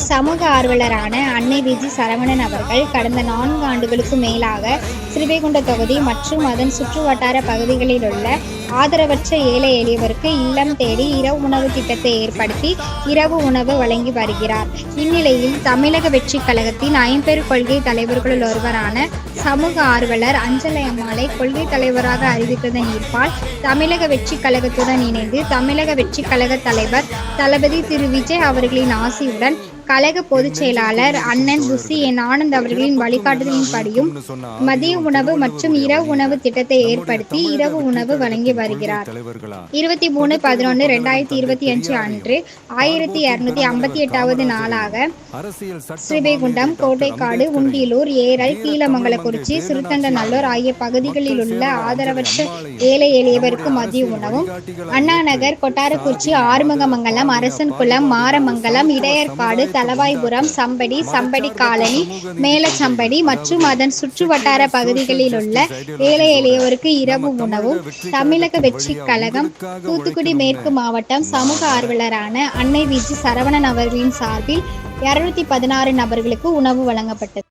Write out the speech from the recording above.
சமூக ஆர்வலரான அன்னை விஜி சரவணன் அவர்கள் கடந்த நான்கு ஆண்டுகளுக்கு மேலாக ஸ்ரீவைகுண்ட தொகுதி மற்றும் அதன் சுற்றுவட்டார பகுதிகளில் உள்ள ஆதரவற்ற ஏழை எளியவருக்கு இல்லம் தேடி இரவு உணவு திட்டத்தை ஏற்படுத்தி இரவு உணவு வழங்கி வருகிறார். இந்நிலையில் தமிழக வெற்றி கழகத்தின் ஐம்பெரு கொள்கை தலைவர்களுள் ஒருவரான சமூக ஆர்வலர் அஞ்சலை அம்மாளை கொள்கை தலைவராக அறிவித்ததன் ஈர்ப்பால் தமிழக வெற்றி கழகத்துடன் இணைந்து தமிழக வெற்றி கழக தலைவர் தளபதி திரு விஜய் அவர்களின் ஆசியுடன் கழக பொதுச் செயலாளர் அண்ணன் புசி என் ஆனந்த் அவர்களின் வழிகாட்டுதலின்படியும் மதிய உணவு மற்றும் இரவு உணவு திட்டத்தை ஏற்படுத்தி இரவு உணவு வழங்கி வருகிறார். இருபத்தி மூணு பதினொன்று ரெண்டாயிரத்தி இருபத்தி அஞ்சு அன்று ஆயிரத்தி இரநூத்தி ஐம்பத்தி எட்டாவது நாளாக ஸ்ரீவைகுண்டம் கோட்டைக்காடு உண்டியலூர் ஏரல் கீழமங்கலக்குறிச்சி சிறுத்தண்டநல்லூர் ஆகிய பகுதிகளில் உள்ள ஆதரவற்ற ஏழை எளியவருக்கு மதிய உணவும் Anna Nagar Kottarakurichi Arumugamangalam Arasankulam Maramangalam Idaiyarkadu Thalavaipuram somebody somebody colony Melasampadi மற்றும் அதன் சுற்றுவட்டார பகுதிகளில் உள்ள ஏழை எளியவருக்கு இரவு உணவும் தமிழக வெற்றி கழகம் தூத்துக்குடி மேற்கு மாவட்டம் சமூக ஆர்வலரான அன்னை விஜி சரவணன் அவர்களின் சார்பில் இருநூத்தி பதினாறு நபர்களுக்கு உணவு வழங்கப்பட்டது.